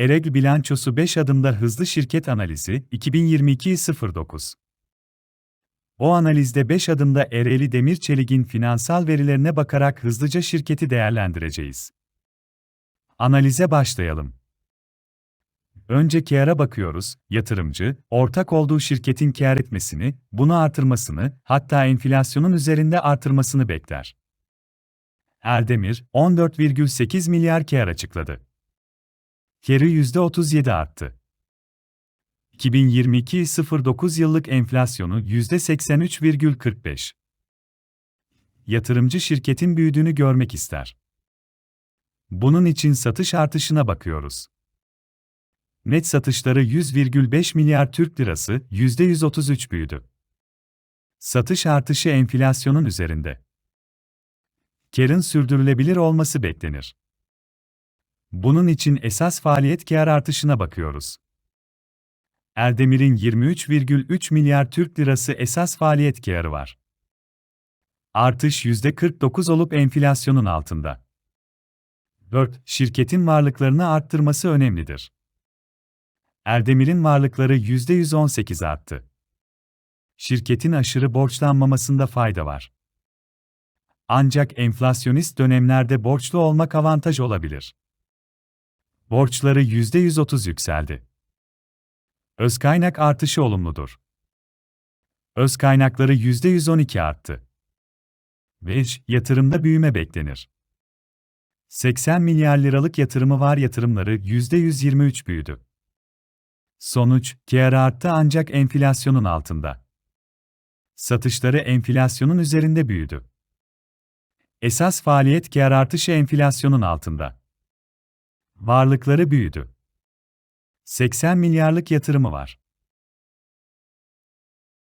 Ereg bilançosu 5 adımda hızlı şirket analizi 2022-09. O analizde 5 adımda Ereğli Demir Çelik'in finansal verilerine bakarak hızlıca şirketi değerlendireceğiz. Analize başlayalım. Önce kâra bakıyoruz, yatırımcı, ortak olduğu şirketin kâr etmesini, bunu artırmasını, hatta enflasyonun üzerinde artırmasını bekler. Erdemir, 14,8 milyar kâr açıkladı. Kârı %37 arttı. 2022-09 yıllık enflasyonu %83,45. Yatırımcı şirketin büyüdüğünü görmek ister. Bunun için satış artışına bakıyoruz. Net satışları 100,5 milyar Türk lirası, %133 büyüdü. Satış artışı enflasyonun üzerinde. Karın sürdürülebilir olması beklenir. Bunun için esas faaliyet kâr artışına bakıyoruz. Erdemir'in 23,3 milyar Türk lirası esas faaliyet kârı var. Artış %49 olup enflasyonun altında. 4. Şirketin varlıklarını arttırması önemlidir. Erdemir'in varlıkları %118 arttı. Şirketin aşırı borçlanmamasında fayda var. Ancak enflasyonist dönemlerde borçlu olmak avantaj olabilir. Borçları %130 yükseldi. Öz kaynak artışı olumludur. Öz kaynakları %112 arttı. 5. Yatırımda büyüme beklenir. 80 milyar liralık yatırımı var yatırımları %123 büyüdü. Sonuç, kâr arttı ancak enflasyonun altında. Satışları enflasyonun üzerinde büyüdü. Esas faaliyet kâr artışı enflasyonun altında. Varlıkları büyüdü. 80 milyarlık yatırımı var.